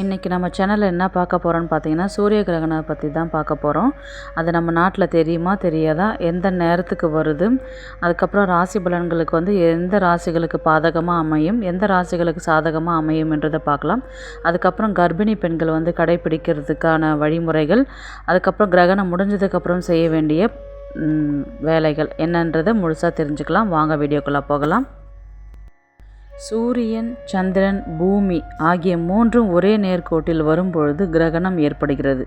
இன்றைக்கி நம்ம சேனலில் என்ன பார்க்க போகிறோன்னு பார்த்தீங்கன்னா சூரிய கிரகணத்தை பற்றி தான் பார்க்க போகிறோம் அது நம்ம நாட்டில் தெரியுமா தெரியாதா? எந்த நேரத்துக்கு வருது? அதுக்கப்புறம் ராசி பலன்களுக்கு வந்து எந்த ராசிகளுக்கு பாதகமாக அமையும்? எந்த ராசிகளுக்கு சாதகமாக அமையும் என்றதை பார்க்கலாம். அதுக்கப்புறம் கர்ப்பிணி பெண்கள் வந்து கடைப்பிடிக்கிறதுக்கான வழிமுறைகள். அதுக்கப்புறம் கிரகணம் முடிஞ்சதுக்கப்புறம் செய்ய வேண்டிய வேலைகள் என்னன்றதை முழுசாக தெரிஞ்சுக்கலாம். வாங்க வீடியோக்குள்ளே போகலாம். சூரியன் சந்திரன் பூமி ஆகிய மூன்றும் ஒரே நேர்கோட்டில் வரும்பொழுது கிரகணம் ஏற்படுகிறது.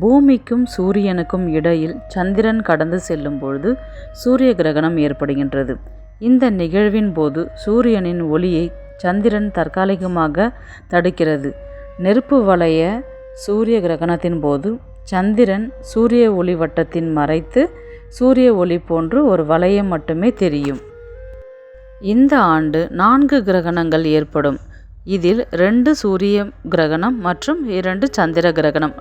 பூமிக்கும் சூரியனுக்கும் இடையில் சந்திரன் கடந்து செல்லும் பொழுது சூரிய கிரகணம் ஏற்படுகின்றது. இந்த நிகழ்வின் போது சூரியனின் ஒளியை சந்திரன் தற்காலிகமாக தடுக்கிறது. நெருப்பு வளைய சூரிய கிரகணத்தின் போது சந்திரன் சூரிய ஒளி வட்டத்தின் மறைத்து சூரிய ஒளி போன்று ஒரு வளையம் மட்டுமே தெரியும். இந்த ஆண்டு நான்கு கிரகணங்கள் ஏற்படும். இதில் ரெண்டு சூரிய கிரகணம் மற்றும் இரண்டு சந்திர கிரகணம்.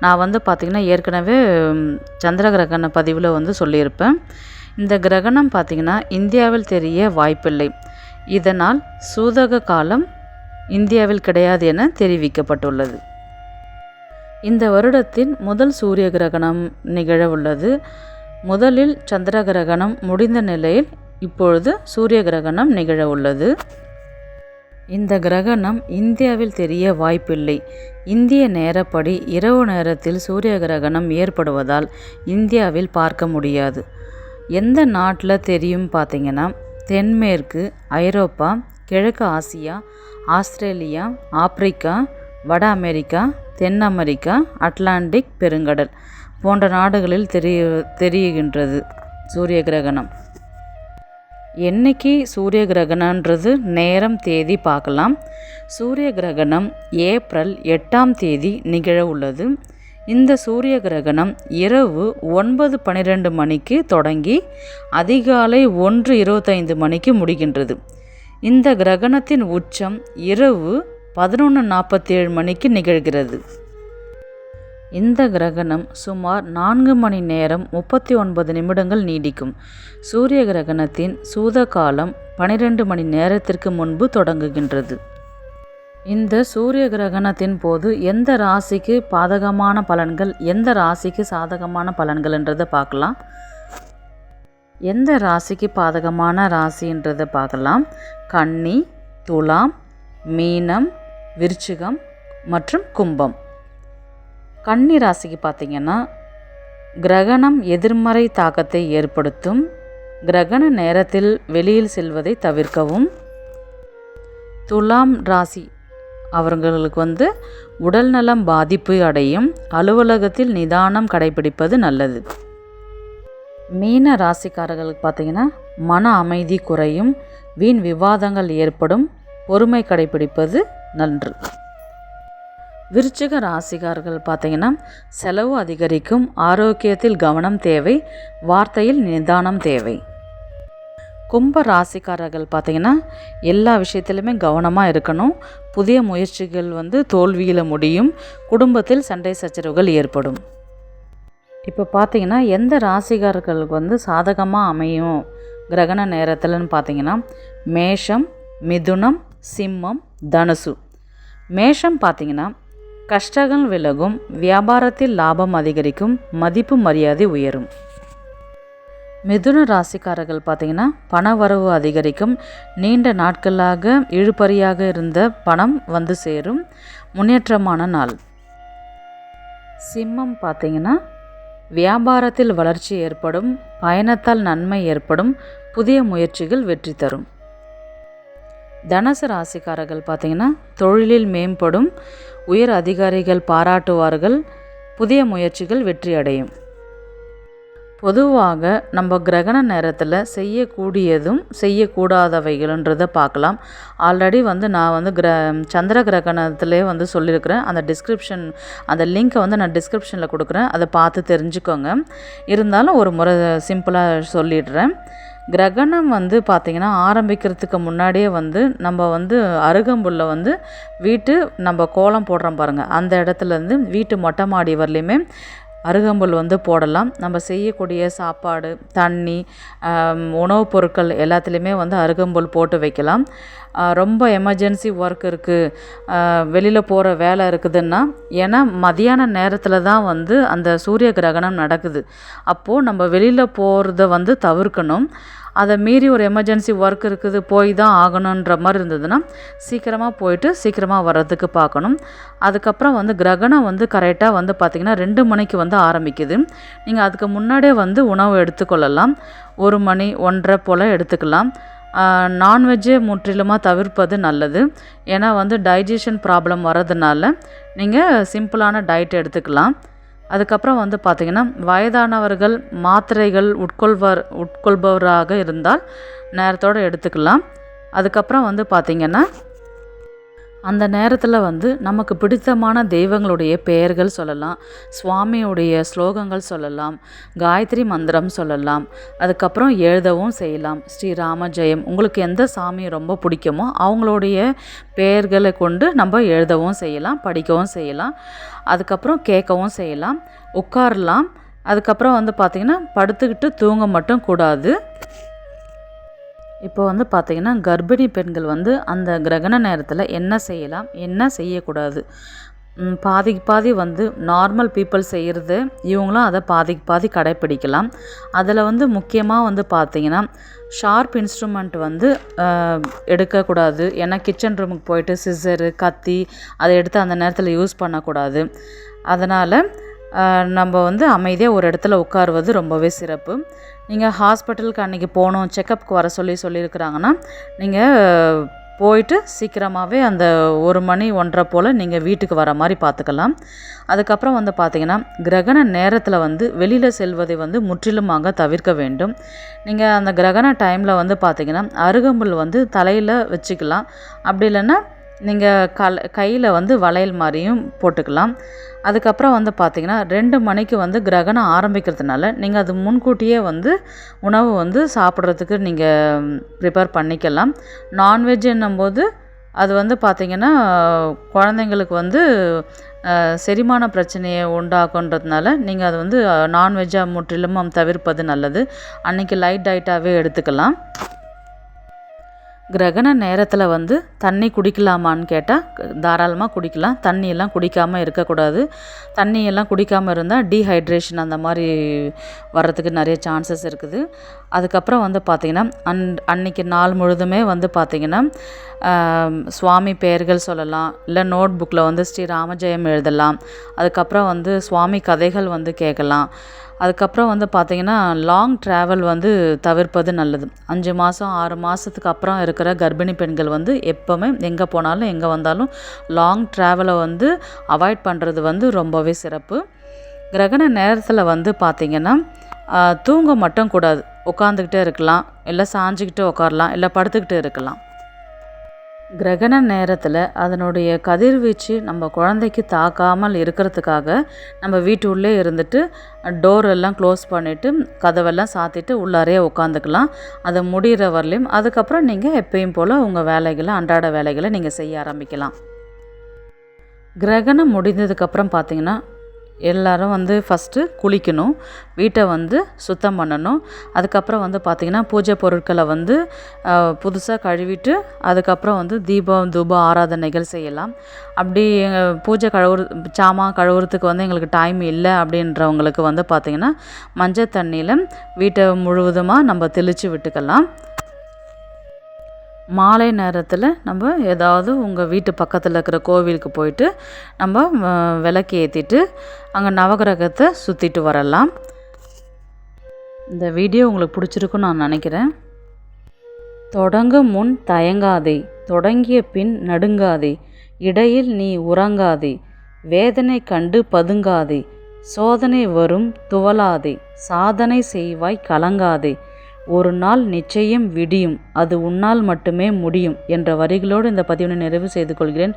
நான் வந்து பார்த்திங்கன்னா ஏற்கனவே சந்திர கிரகண பதிவில் வந்து சொல்லியிருப்பேன். இந்த கிரகணம் பார்த்திங்கன்னா இந்தியாவில் தெரிய வாய்ப்பில்லை. இதனால் சூதக காலம் இந்தியாவில் கிடையாது என தெரிவிக்கப்பட்டுள்ளது. இந்த வருடத்தின் முதல் சூரிய கிரகணம் நிகழ உள்ளது. முதலில் சந்திர கிரகணம் முடிந்த நிலையில் இப்பொழுது சூரிய கிரகணம் நிகழ உள்ளது. இந்த கிரகணம் இந்தியாவில் தெரிய வாய்ப்பில்லை. இந்திய நேரப்படி இரவு நேரத்தில் சூரிய கிரகணம் ஏற்படுவதால் இந்தியாவில் பார்க்க முடியாது. எந்த நாட்டில் தெரியும் பார்த்தீங்கன்னா தென்மேற்கு ஐரோப்பா கிழக்கு ஆசியா ஆஸ்திரேலியா ஆப்பிரிக்கா வட அமெரிக்கா தென் அமெரிக்கா அட்லாண்டிக் பெருங்கடல் போன்ற நாடுகளில் தெரிய தெரிகின்றது சூரிய கிரகணம். என்னைக்கு சூரிய கிரகணன்றது நேரம் தேதி பார்க்கலாம். சூரிய கிரகணம் ஏப்ரல் எட்டாம் தேதி நிகழ உள்ளது. இந்த சூரிய கிரகணம் இரவு ஒன்பது பன்னிரெண்டு மணிக்கு தொடங்கி அதிகாலை ஒன்று இருபத்தைந்து மணிக்கு முடிகின்றது. இந்த கிரகணத்தின் உச்சம் இரவு பதினொன்று நாற்பத்தேழு மணிக்கு நிகழ்கிறது. இந்த கிரகணம் சுமார் நான்கு மணி நேரம் முப்பத்தி ஒன்பது நிமிடங்கள் நீடிக்கும். சூரிய கிரகணத்தின் சூத காலம் பனிரெண்டு மணி நேரத்திற்கு முன்பு தொடங்குகின்றது. இந்த சூரிய கிரகணத்தின் போது எந்த ராசிக்கு பாதகமான பலன்கள் எந்த ராசிக்கு சாதகமான பலன்கள்ன்றதை பார்க்கலாம். எந்த ராசிக்கு பாதகமான ராசின்றதை பார்க்கலாம். கன்னி துலாம் மீனம் விருச்சிகம் மற்றும் கும்பம். கன்னி ராசிக்கு பார்த்தீங்கன்னா கிரகணம் எதிர்மறை தாக்கத்தை ஏற்படுத்தும் கிரகண நேரத்தில் வெளியில் செல்வதை தவிர்க்கவும். துலாம் ராசி அவர்களுக்கு வந்து உடல்நலம் பாதிப்பு அடையும் அலுவலகத்தில் நிதானம் கடைபிடிப்பது நல்லது. மீன ராசிக்காரர்களுக்கு பார்த்தீங்கன்னா மன அமைதி குறையும் வீண் விவாதங்கள் ஏற்படும் பொறுமை கடைபிடிப்பது நன்று. விருச்சிக ராசிகார்கள் பார்த்தீங்கன்னா செலவு அதிகரிக்கும் ஆரோக்கியத்தில் கவனம் தேவை வார்த்தையில் நிதானம் தேவை. கும்ப ராசிக்காரர்கள் பார்த்தீங்கன்னா எல்லா விஷயத்திலுமே கவனமாக இருக்கணும். புதிய முயற்சிகள் வந்து தோல்வியில் முடியும் குடும்பத்தில் சண்டை சச்சரவுகள் ஏற்படும். இப்போ பார்த்தீங்கன்னா எந்த ராசிக்காரர்களுக்கு வந்து சாதகமாக அமையும் கிரகண நேரத்தில்னு பார்த்தீங்கன்னா மேஷம் மிதுனம் சிம்மம் தனுசு. மேஷம் பார்த்தீங்கன்னா கஷ்டங்கள் விலகும் வியாபாரத்தில் லாபம் அதிகரிக்கும் மதிப்பு மரியாதை உயரும். மிதுன ராசிக்காரர்கள் பார்த்தீங்கன்னா பண வரவு அதிகரிக்கும். நீண்ட நாட்களாக இழுபறியாக இருந்த பணம் வந்து சேரும். முன்னேற்றமான நாள். சிம்மம் பார்த்தீங்கன்னா வியாபாரத்தில் வளர்ச்சி ஏற்படும் பயணத்தால் நன்மை ஏற்படும் புதிய முயற்சிகள் வெற்றி தரும். தனுசு ராசிக்காரர்கள் பார்த்தீங்கன்னா தொழிலில் மேம்படும் உயர் அதிகாரிகள் பாராட்டுவார்கள் புதிய முயற்சிகள் வெற்றி அடையும் பொதுவாக நம்ம கிரகண நேரத்தில் செய்யக்கூடியதும் செய்யக்கூடாதவைகள்ன்றதை பார்க்கலாம். ஆல்ரெடி வந்து நான் வந்து கிர சந்திர கிரகணத்திலே வந்து சொல்லியிருக்கிறேன். அந்த டிஸ்கிரிப்ஷன் அந்த லிங்க்கை வந்து நான் டிஸ்கிரிப்ஷனில் கொடுக்குறேன். அதை பார்த்து தெரிஞ்சுக்கோங்க. இருந்தாலும் ஒரு முறை சிம்பிளாக சொல்லிடுறேன். கிரகணம் வந்து பார்த்திங்கன்னா ஆரம்பிக்கிறதுக்கு முன்னாடியே வந்து நம்ம வந்து அருகம்புல்லை வந்து வீட்டு நம்ம கோலம் போடுறோம் பாருங்கள் அந்த இடத்துலேருந்து வீட்டு மொட்டை மாடி வரலையுமே அருகம்புல் வந்து போடலாம். நம்ம செய்யக்கூடிய சாப்பாடு தண்ணி உணவுப் பொருட்கள் எல்லாத்துலேயுமே வந்து அருகம்புல் போட்டு வைக்கலாம். ரொம்ப எமர்ஜென்சி ஒர்க் இருக்குது வெளியில் போகிற வேலை இருக்குதுன்னா ஏன்னா மதியான நேரத்தில் தான் வந்து அந்த சூரிய கிரகணம் நடக்குது. அப்போது நம்ம வெளியில் போகிறத வந்து தவிர்க்கணும். அதை மீறி ஒரு எமர்ஜென்சி ஒர்க் இருக்குது போய் தான் ஆகணுன்ற மாதிரி இருந்ததுன்னா சீக்கிரமாக போயிட்டு சீக்கிரமாக வர்றதுக்கு பார்க்கணும். அதுக்கப்புறம் வந்து கிரகணம் வந்து கரெக்டாக வந்து பார்த்திங்கன்னா ரெண்டு மணிக்கு வந்து ஆரம்பிக்குது. நீங்கள் அதுக்கு முன்னாடியே வந்து உணவு எடுத்துக்கொள்ளலாம். ஒரு மணி ஒன்றரை போல் எடுத்துக்கலாம். நான்வெஜ்ஜே முற்றிலுமாக தவிர்ப்பது நல்லது. ஏன்னா வந்து டைஜஷன் ப்ராப்ளம் வர்றதுனால நீங்கள் சிம்பிளான டயட் எடுத்துக்கலாம். அதுக்கப்புறம் வந்து பார்த்திங்கன்னா வயதானவர்கள் மாத்திரைகள் உட்கொள்வர் உட்கொள்பவராக இருந்தால் நேரத்தோடு எடுத்துக்கலாம். அதுக்கப்புறம் வந்து பார்த்திங்கன்னா அந்த நேரத்தில் வந்து நமக்கு பிடித்தமான தெய்வங்களுடைய பெயர்கள் சொல்லலாம். சுவாமியுடைய ஸ்லோகங்கள் சொல்லலாம். காயத்ரி மந்திரம் சொல்லலாம். அதுக்கப்புறம் எழுதவும் செய்யலாம். ஸ்ரீராம ஜெயம் உங்களுக்கு எந்த சாமி ரொம்ப பிடிக்குமோ அவங்களுடைய பெயர்களை கொண்டு நம்ம எழுதவும் செய்யலாம் படிக்கவும் செய்யலாம். அதுக்கப்புறம் கேட்கவும் செய்யலாம். உட்காரலாம். அதுக்கப்புறம் வந்து பார்த்திங்கன்னா படுத்துக்கிட்டு தூங்க மட்டும் கூடாது. இப்போ வந்து பார்த்திங்கன்னா கர்ப்பிணி பெண்கள் வந்து அந்த கிரகண நேரத்தில் என்ன செய்யலாம் என்ன செய்யக்கூடாது? பாதிக்கு பாதி வந்து நார்மல் பீப்புள் செய்கிறது இவங்களும் அதை பாதிக்கு பாதி கடைப்பிடிக்கலாம். அதில் வந்து முக்கியமாக வந்து பார்த்திங்கன்னா ஷார்ப் இன்ஸ்ட்ருமெண்ட் வந்து எடுக்கக்கூடாது. ஏன்னா கிச்சன் ரூமுக்கு போயிட்டு சிசரு கத்தி அதை எடுத்து அந்த நேரத்தில் யூஸ் பண்ணக்கூடாது. அதனால் நம்ம வந்து அமைதியாக ஒரு இடத்துல உட்காருவது ரொம்பவே சிறப்பு. நீங்கள் ஹாஸ்பிட்டலுக்கு அன்றைக்கி போகணும் செக்கப்புக்கு வர சொல்லி சொல்லியிருக்கிறாங்கன்னா நீங்கள் போயிட்டு சீக்கிரமாகவே அந்த ஒரு மணி ஒன்றரை போல் நீங்கள் வீட்டுக்கு வர மாதிரி பார்த்துக்கலாம். அதுக்கப்புறம் வந்து பார்த்திங்கன்னா கிரகண நேரத்தில் வந்து வெளியில் செல்வதை வந்து முற்றிலுமாக தவிர்க்க வேண்டும். நீங்கள் அந்த கிரகண டைமில் வந்து பார்த்திங்கன்னா அருகம்புல் வந்து தலையில் வச்சுக்கலாம். அப்படி இல்லைன்னா நீங்கள் கல் கையில் வந்து வளையல் மாதிரியும் போட்டுக்கலாம். அதுக்கப்புறம் வந்து பார்த்திங்கன்னா ரெண்டு மணிக்கு வந்து கிரகணம் ஆரம்பிக்கிறதுனால நீங்கள் அது முன்கூட்டியே வந்து உணவு வந்து சாப்பிட்றதுக்கு நீங்கள் ப்ரிப்பேர் பண்ணிக்கலாம். நான்வெஜ்ன்னும்போது அது வந்து பார்த்திங்கன்னா குழந்தைங்களுக்கு வந்து செரிமான பிரச்சனையை உண்டாக்குன்றதுனால நீங்கள் அது வந்து நான்வெஜ்ஜாக முற்றிலும் தவிர்ப்பது நல்லது. அன்றைக்கி லைட் டயட்டாகவே எடுத்துக்கலாம். கிரகண நேரத்தில் வந்து தண்ணி குடிக்கலாமான்னு கேட்டால் தாராளமாக குடிக்கலாம். தண்ணியெல்லாம் குடிக்காமல் இருக்கக்கூடாது. தண்ணியெல்லாம் குடிக்காமல் இருந்தால் டீஹைட்ரேஷன் அந்த மாதிரி வர்றதுக்கு நிறைய சான்சஸ் இருக்குது. அதுக்கப்புறம் வந்து பார்த்திங்கன்னா அன் அன்னைக்கு நாள் முழுதுமே வந்து பார்த்திங்கன்னா சுவாமி பெயர்கள் சொல்லலாம். இல்லை நோட் புக்கில் வந்து ஸ்ரீ ராமஜெயம் எழுதலாம். அதுக்கப்புறம் வந்து சுவாமி கதைகள் வந்து கேட்கலாம் அதுக்கப்புறம் வந்து பார்த்திங்கன்னா லாங் ட்ராவல் வந்து தவிர்ப்பது நல்லது. அஞ்சு மாதம் ஆறு மாதத்துக்கு அப்புறம் இருக்கிற கர்ப்பிணி பெண்கள் வந்து எப்போவுமே எங்கே போனாலும் எங்கே வந்தாலும் லாங் ட்ராவலை வந்து அவாய்ட் பண்ணுறது வந்து ரொம்பவே சிறப்பு. கிரகண நேரத்தில் வந்து பார்த்திங்கன்னா தூங்க மட்டும் கூடாது. உட்காந்துக்கிட்டே இருக்கலாம். இல்லை சாஞ்சிக்கிட்டு உட்காரலாம். இல்லை படுத்துக்கிட்டு இருக்கலாம். கிரகண நேரத்தில் அதனுடைய கதிர்வீச்சு நம்ம குழந்தைக்கு தாக்காமல் இருக்கிறதுக்காக நம்ம வீட்டு உள்ளே இருந்துட்டு டோர் எல்லாம் க்ளோஸ் பண்ணிவிட்டு கதவெல்லாம் சாத்திட்டு உள்ளாரே உட்காந்துக்கலாம் அதை முடிகிற வரலையும் அதுக்கப்புறம் நீங்கள் எப்பயும் போல் உங்கள் வேலைகளை அன்றாட வேலைகளை நீங்கள் செய்ய ஆரம்பிக்கலாம். கிரகணம் முடிந்ததுக்கப்புறம் பார்த்தீங்கன்னா எல்லோரும் வந்து ஃபஸ்ட்டு குளிக்கணும். வீட்டை வந்து சுத்தம் பண்ணணும். அதுக்கப்புறம் வந்து பார்த்திங்கன்னா பூஜை பொருட்களை வந்து புதுசாக கழுவிட்டு அதுக்கப்புறம் வந்து தீபம் தூபம் ஆராதனைகள் செய்யலாம். அப்படி பூஜை கழுவுற சாமான் கழுவுறதுக்கு வந்து எங்களுக்கு டைம் இல்லை அப்படின்றவங்களுக்கு வந்து பார்த்திங்கன்னா மஞ்சள் தண்ணியில் வீட்டை முழுவதுமாக நம்ம தெளித்து விட்டுக்கலாம். மாலை நேரத்தில் நம்ம ஏதாவது உங்கள் வீட்டு பக்கத்தில் இருக்கிற கோவிலுக்கு போயிட்டு நம்ம விளக்கு ஏற்றிட்டு அங்கே நவகிரகத்தை சுற்றிட்டு வரலாம். இந்த வீடியோ உங்களுக்கு பிடிச்சிருக்குன்னு நான் நினைக்கிறேன். தொடங்கும் முன் தயங்காதே தொடங்கிய பின் நடுங்காதே இடையில் நீ உறங்காதே வேதனை கண்டு பதுங்காதே சோதனை வரும் துவலாதே சாதனை செய்வாய் கலங்காதே ஒரு நாள் நிச்சயம் விடியும். அது உன்னால் மட்டுமே முடியும் என்ற வரிகளோடு இந்த பதிவினை நிறைவு செய்து கொள்கிறேன்.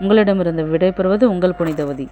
உங்களிடமிருந்து விடைபெறுவது உங்கள் புனிதவதி.